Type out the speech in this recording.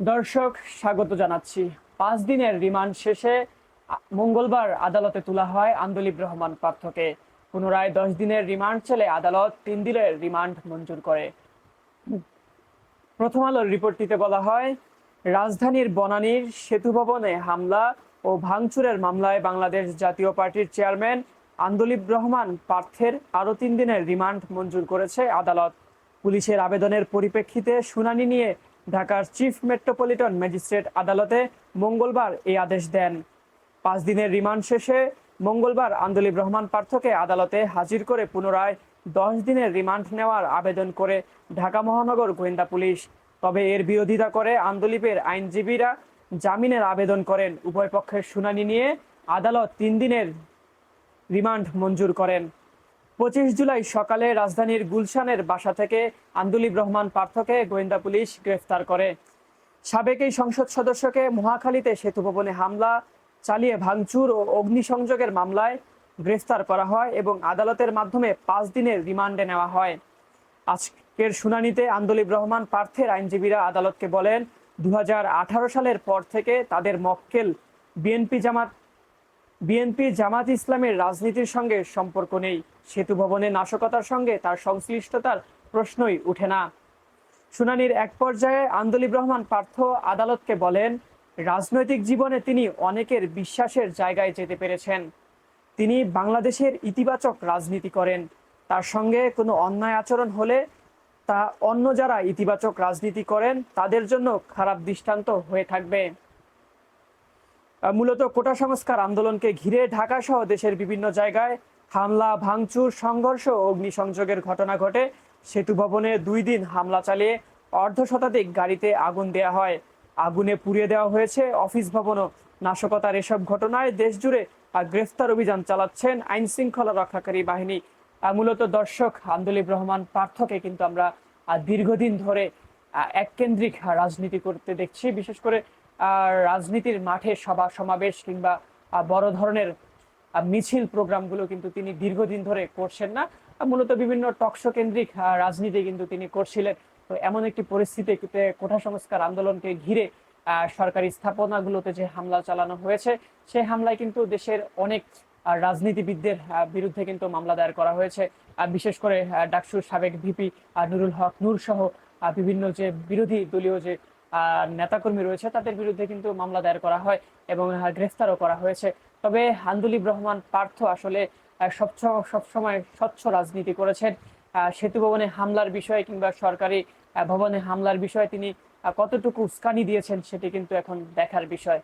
দর্শক, স্বাগত জানাচ্ছি। পাঁচ দিনের রিমান্ড শেষে মঙ্গলবার আদালতে তোলা হয় আন্দোলিব রহমান পার্থকে। পুনরায় দশ দিনের রিমান্ড চলে আদালত তিন দিনের রিমান্ড মঞ্জুর করে। প্রথম আলোর রিপোর্টটিতে বলা হয়, রাজধানীর বনানীর সেতু ভবনে হামলা ও ভাঙচুরের মামলায় বাংলাদেশ জাতীয় পার্টির চেয়ারম্যান আন্দোলিব রহমান পার্থের আরও তিন দিনের রিমান্ড মঞ্জুর করেছে আদালত। পুলিশের আবেদনের পরিপ্রেক্ষিতে শুনানি নিয়ে ঢাকার চিফ মেট্রোপলিটন ম্যাজিস্ট্রেট আদালতে মঙ্গলবার এই আদেশ দেন। পাঁচ দিনের রিমান্ড শেষে মঙ্গলবার আন্দোলিব রহমান পার্থকে আদালতে হাজির করে পুনরায় দশ দিনের রিমান্ড নেওয়ার আবেদন করে ঢাকা মহানগর গোয়েন্দা পুলিশ। তবে এর বিরোধিতা করে আন্দোলিপের আইনজীবীরা জামিনের আবেদন করেন। উভয় পক্ষের শুনানি নিয়ে আদালত তিন দিনের রিমান্ড মঞ্জুর করেন। পঁচিশ জুলাই সকালে রাজধানীর গুলশানের বাসা থেকে আন্দুলিব রহমান পার্থকে গোয়েন্দা পুলিশ গ্রেফতার করে। সাবেক এই সংসদ সদস্যকে মহাখালীতে সেতু ভবনে হামলা, চালিয়ে ভাঙচুর ও অগ্নিসংযোগের মামলায় গ্রেফতার করা হয় এবং আদালতের মাধ্যমে পাঁচ দিনের রিমান্ডে নেওয়া হয়। আজকের শুনানিতে আন্দোলিব রহমান পার্থের আইনজীবীরা আদালতকে বলেন দু হাজার আঠারো সালের পর থেকে তাদের মক্কেল বিএনপি জামাত বিএনপি জামাত ইসলামের রাজনীতির সঙ্গে সম্পর্ক নেই। সেতু ভবনে নাশকতার সঙ্গে তার সংশ্লিষ্টতার প্রশ্নই উঠে না। শুনানির এক পর্যায়ে আন্দোলিব রহমান পার্থ আদালতকে বলেন, রাজনৈতিক জীবনে তিনি অনেকের বিশ্বাসের জায়গায় যেতে পেরেছেন। তিনি বাংলাদেশের ইতিবাচক রাজনীতি করেন। তার সঙ্গে কোনো অন্যায় আচরণ হলে তা অন্য যারা ইতিবাচক রাজনীতি করেন, তাদের জন্য খারাপ দৃষ্টান্ত হয়ে থাকবে। মূলত কোটা সংস্কার আন্দোলনকে ঘিরে ঢাকা সহ দেশের বিভিন্ন জায়গায় হামলা, ভাঙচুর, সংঘর্ষ অগ্নিসংযোগের ঘটনা ঘটে। সেতু ভবনে দুই দিন হামলা চালিয়ে অর্ধ শতাধিক গাড়িতে আগুন দেওয়া হয়। আগুনে পুড়িয়ে দেওয়া হয়েছে অফিস ভবনও। নাশকতার এসব ঘটনায় দেশ জুড়ে গ্রেফতার অভিযান চালাচ্ছেন আইন শৃঙ্খলা রক্ষাকারী বাহিনী। মূলত দর্শক আন্দোলিব রহমান পার্থকে কিন্তু আমরা দীর্ঘদিন ধরে এককেন্দ্রিক রাজনীতি করতে দেখছি। বিশেষ করে রাজনীতির মাঠে সভা সমাবেশ কিংবা বড় ধরনের মিছিল প্রোগ্রামগুলো কিন্তু তিনি দীর্ঘদিন ধরে করছেন না। মূলত বিভিন্ন টকশো কেন্দ্রিক রাজনীতি কিন্তু তিনি করছিলেন। তো এমন একটি পরিস্থিতিতে কোঠা সংস্কার আন্দোলনকে ঘিরে সরকারি স্থাপনাগুলোতে যে হামলা চালানো হয়েছে, সেই হামলায় কিন্তু দেশের অনেক রাজনীতিবিদদের বিরুদ্ধে কিন্তু মামলা দায়ের করা হয়েছে। বিশেষ করে ডাকসুর সাবেক ভিপি নুরুল হক নূর সহ বিভিন্ন যে বিরোধী দলীয় যে নেতাকর্মী রয়েছে তাদের বিরুদ্ধে কিন্তু মামলা দায়ের করা হয় এবং আহ, গ্রেফতারও করা হয়েছে। তবে হান্দুলিব রহমান পার্থ আসলে স্বচ্ছ সবসময় স্বচ্ছ রাজনীতি করেছেন। সেতু ভবনে হামলার বিষয়ে কিংবা সরকারি ভবনে হামলার বিষয়ে তিনি কতটুকু উস্কানি দিয়েছেন সেটি কিন্তু এখন দেখার বিষয়।